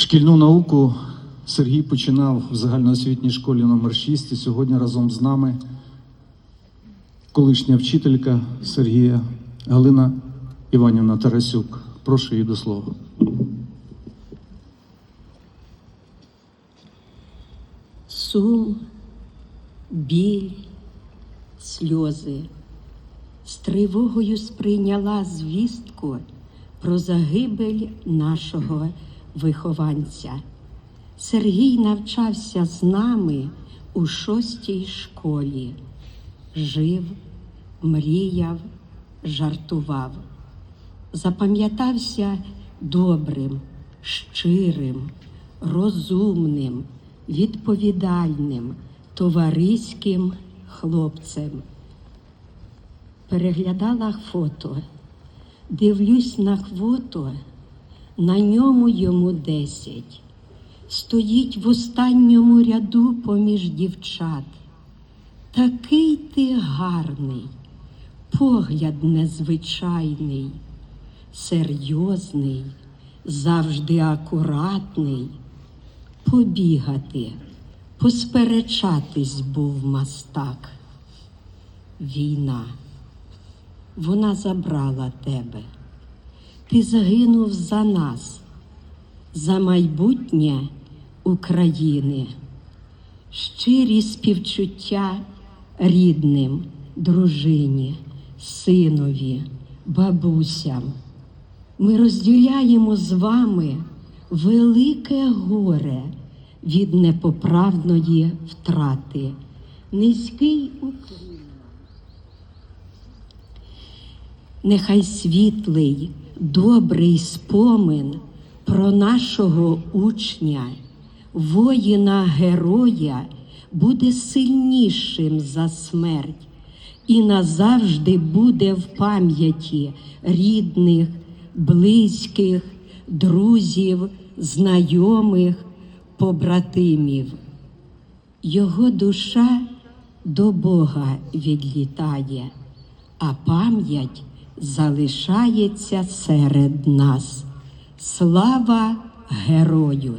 Шкільну науку Сергій починав в загальноосвітній школі номер 6 і сьогодні разом з нами колишня вчителька Сергія Галина Іванівна Тарасюк. Прошу її до слова. Сум, біль, сльози. З тривогою сприйняла звістку про загибель нашого вихованця. Сергій навчався з нами у шостій школі. Жив, мріяв, жартував. Запам'ятався добрим, щирим, розумним, відповідальним, товариським хлопцем. Переглядала фото, дивлюсь на фото, на ньому йому десять. Стоїть в останньому ряду поміж дівчат. Такий ти гарний, погляд незвичайний, серйозний, завжди акуратний. Побігати, посперечатись був мастак. Війна, вона забрала тебе. Ти загинув за нас, за майбутнє України. Щирі співчуття рідним, дружині, синові, бабусям. Ми розділяємо з вами велике горе від непоправної втрати. Низький уклін. Нехай світлий, добрий спомин про нашого учня, воїна героя буде сильнішим за смерть і назавжди буде в пам'яті рідних, близьких, друзів, знайомих, побратимів. Його душа до Бога відлітає, а пам'ять залишається серед нас. Слава герою!